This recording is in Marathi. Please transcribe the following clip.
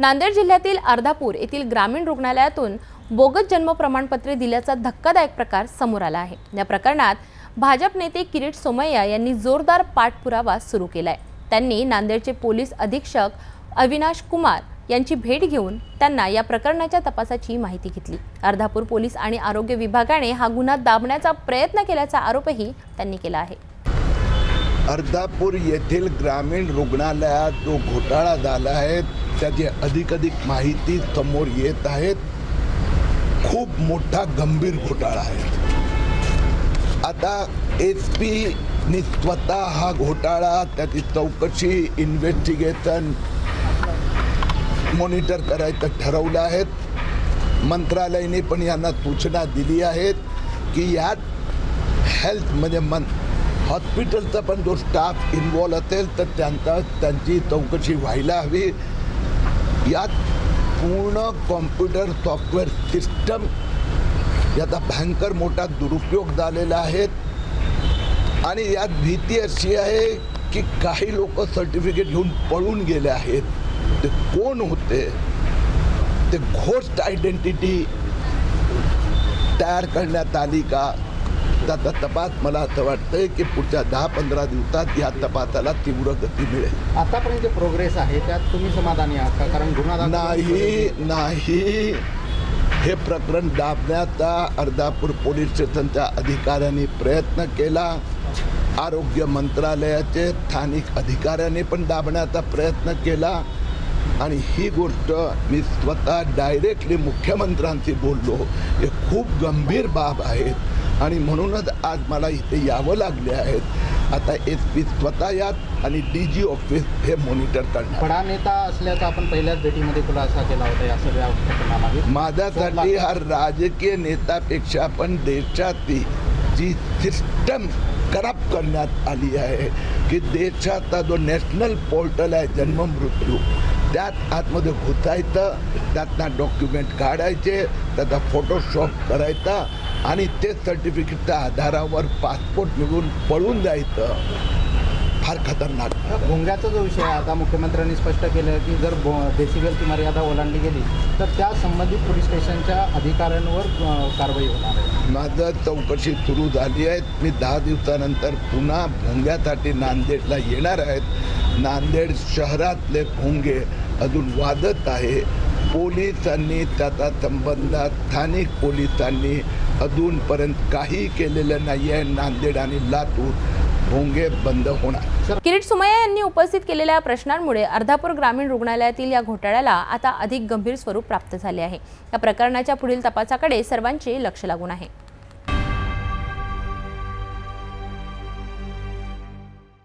नांदेड जिल्ह्यातील अर्धापूर येथील ग्रामीण रुग्णालयातून बोगस जन्म प्रमाणपत्रे दिल्याचा धक्कादायक प्रकार समोर आला आहे. या प्रकरणात भाजप नेते किरीट सोमय्या यांनी जोरदार पाठपुरावा सुरू केला आहे त्यांनी नांदेडचे पोलीस अधीक्षक अविनाश कुमार यांची भेट घेऊन त्यांना या प्रकरणाच्या तपासाची माहिती घेतली. अर्धापूर पोलीस आणि आरोग्य विभागाने हा गुन्हा दाबण्याचा प्रयत्न केल्याचा आरोपही त्यांनी केला आहे. अर्धापूर येथील ग्रामीण रुग्णालयात जो घोटाळा झाला आहे त्याची अधिक अधिक माहिती समोर येत आहेत खूप मोठा गंभीर घोटाळा आहे. आता एस पीनी स्वतः हा घोटाळा त्याची चौकशी इन्व्हेस्टिगेशन मॉनिटर करायचं ठरवलं आहेत मंत्रालयाने पण यांना सूचना दिली आहेत की यात हेल्थ म्हणजे मन हॉस्पिटलचा पण जो स्टाफ इन्वॉल्व असेल तर त्यांचा त्यांची चौकशी व्हायला हवी. यात पूर्ण कॉम्प्युटर सॉफ्टवेअर सिस्टम याचा भयंकर मोठा दुरुपयोग झालेला आहे. आणि यात भीती अशी आहे की काही लोक सर्टिफिकेट घेऊन पळून गेले आहेत. ते कोण होते? ते घोस्ट आयडेंटिटी तयार करण्यात आली का? त्याचा तपास मला असं वाटतंय की पुढच्या दहा पंधरा दिवसात या तपासाला तीव्र गती मिळेल. आतापर्यंत जे प्रोग्रेस आहे त्यात तुम्ही समाधानी आहात का? कारण गुन्हा दाखल- नाही नाही. हे प्रकरण दाबण्याचा अर्धापूर पोलीस स्टेशनच्या अधिकाऱ्यांनी प्रयत्न केला. आरोग्य मंत्रालयाचे स्थानिक अधिकाऱ्यांनी पण दाबण्याचा प्रयत्न केला. आणि ही गोष्ट मी स्वतः डायरेक्टली मुख्यमंत्र्यांशी बोललो. हे खूप गंभीर बाब आहेत आणि म्हणूनच आज मला इथे यावं लागले आहेत. आता एस पी स्वतः यात आणि डी जी ऑफिस हे मॉनिटर करणार. बडा नेता असल्याचा आपण पहिल्याच भेटीमध्ये खुलासा केला होता या सगळ्या माझ्यासाठी हा राजकीय नेत्यापेक्षा पण देशाची जी सिस्टम करप्ट करण्यात आली आहे की देशाचा जो नॅशनल पोर्टल आहे जन्म मृत्यू त्यात आतमध्ये घुसायचं त्यातनं डॉक्युमेंट काढायचे त्याचा फोटोशॉप करायचा आणि ते सर्टिफिकेटच्या आधारावर पासपोर्ट मिळवून पळून जायचं. फार खतरनाक. भोंग्याचा जो विषय आहे आता मुख्यमंत्र्यांनी स्पष्ट केलं की जर डेसिबलची मर्यादा ओलांडली गेली तर त्या संबंधित पोलीस स्टेशनच्या अधिकाऱ्यांवर कारवाई होणार आहे. माझं चौकशी सुरू झाली आहे. मी दहा दिवसानंतर पुन्हा भोंग्यासाठी नांदेडला येणार आहेत नांदेड शहरातले भोंगे अजून वादत आहे. पोलिसांनी त्याचा संबंध स्थानिक पोलिसांनी अजूनपर्यंत काही केलेलं नाही आहे नांदेड आणि लातूर भोंगे बंद होणार. किरीट सुमया यांनी उपस्थित केलेल्या प्रश्नांमुळे अर्धापूर ग्रामीण रुग्णालयातील या घोटाळ्याला आता अधिक गंभीर स्वरूप प्राप्त झाले आहे. या प्रकरणाच्या पुढील तपासाकडे सर्वांचे लक्ष लागून आहे.